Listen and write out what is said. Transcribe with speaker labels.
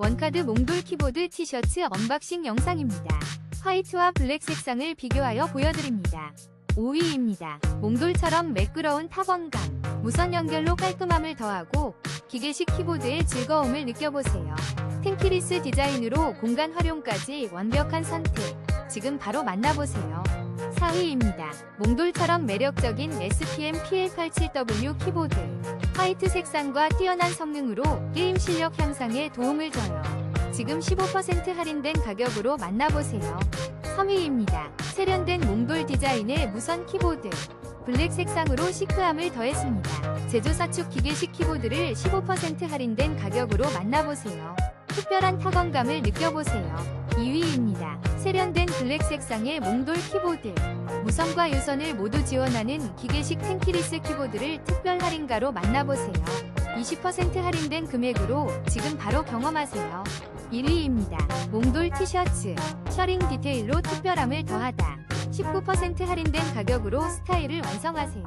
Speaker 1: 원카드 몽돌 키보드 티셔츠 언박싱 영상입니다. 화이트와 블랙 색상을 비교하여 보여드립니다. 5위입니다. 몽돌처럼 매끄러운 타건감, 무선 연결로 깔끔함을 더하고 기계식 키보드의 즐거움을 느껴보세요. 텐키리스 디자인으로 공간 활용까지 완벽한 선택. 지금 바로 만나보세요. 4위입니다. 몽돌처럼 매력적인 SPM PL87W 키보드. 화이트 색상과 뛰어난 성능으로 게임 실력 향상에 도움을 줘요. 지금 15% 할인된 가격으로 만나보세요. 3위입니다. 세련된 몽돌 디자인의 무선 키보드. 블랙 색상으로 시크함을 더했습니다. 제조사축 기계식 키보드를 15% 할인된 가격으로 만나보세요. 특별한 타건감을 느껴보세요. 2위입니다. 세련된 블랙 색상의 몽돌 키보드. 무선과 유선을 모두 지원하는 기계식 텐키리스 키보드를 특별 할인가로 만나보세요. 20% 할인된 금액으로 지금 바로 경험하세요. 1위입니다. 몽돌 티셔츠. 셔링 디테일로 특별함을 더하다. 19% 할인된 가격으로 스타일을 완성하세요.